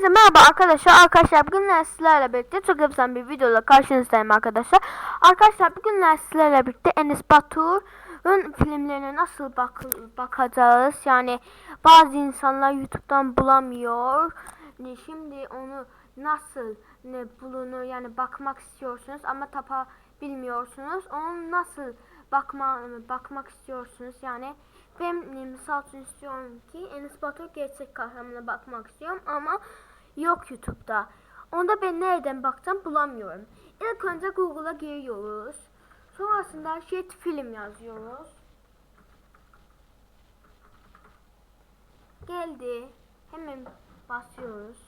Hepinize merhaba arkadaşlar. Arkadaşlar bugün sizlerle birlikte çok güzel bir videoyla karşınızdayım arkadaşlar. Arkadaşlar bugün sizlerle birlikte Enes Batur'un filmlerine nasıl bak bakacağız. Yani bazı insanlar YouTube'dan bulamıyor. Ne Şimdi onu nasıl ne bulunur yani bakmak istiyorsunuz ama tapa bilmiyorsunuz. Onu nasıl bakma bakmak istiyorsunuz yani ben misal için istiyorum ki Enes Batur gerçek kahramana bakmak istiyorum ama yok YouTube'da. Onda ben nereden bakacağım bulamıyorum. İlk önce Google'a giriyoruz. Sonrasında shit film yazıyoruz. Geldi. Hemen basıyoruz.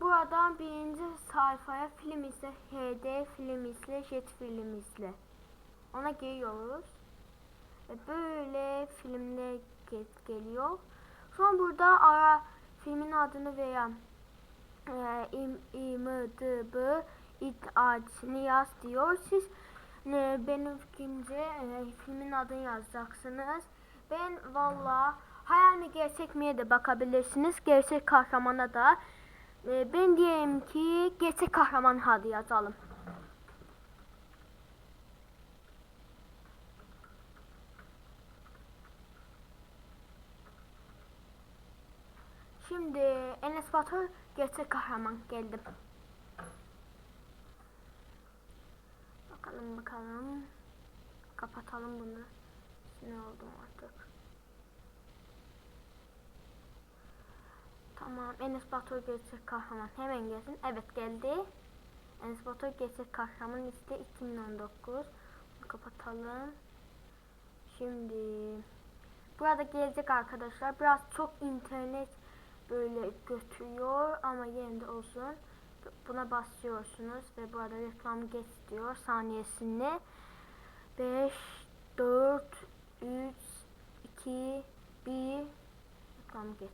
Buradan birinci sayfaya film izle, HD film izle, jet film izle. Ona giriyoruz. Ve böyle filmler ge- geliyor. Sonra burada ara filmin adını veya e, im, IMDB adını yaz diyor. Siz e, benim fikrimce e, filmin adını yazacaksınız. Ben valla hayal mi gerçek miye de bakabilirsiniz. Gerçek kahramana da. E, ben diyeyim ki gerçek kahraman adı yazalım. Şimdi Enes Batur gerçek kahraman geldim. Bakalım bakalım. Kapatalım bunu. Ne oldu artık. Tamam Enes Batur gerçek kahraman. Hemen gelsin. Evet geldi. Enes Batur gerçek kahraman liste 2019. Bunu kapatalım. Şimdi burada gelecek arkadaşlar. Biraz çok internet böyle götürüyor ama yerinde olsun. Buna basıyorsunuz ve burada reklam geç diyor saniyesini. 5 4 3 2 1 reklam geç.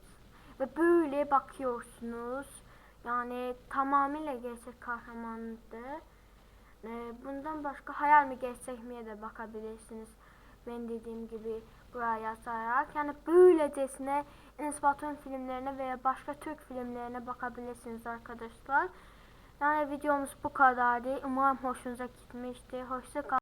Ve böyle bakıyorsunuz. Yani tamamıyla gerçek kahramandı. Ee, bundan başka hayal mi gerçek miye de bakabilirsiniz. Ben dediğim gibi buraya yazarak yani böylecesine Enes Batur'un filmlerine veya başka Türk filmlerine bakabilirsiniz arkadaşlar. Yani videomuz bu kadardı. Umarım hoşunuza gitmişti. Hoşça kalın.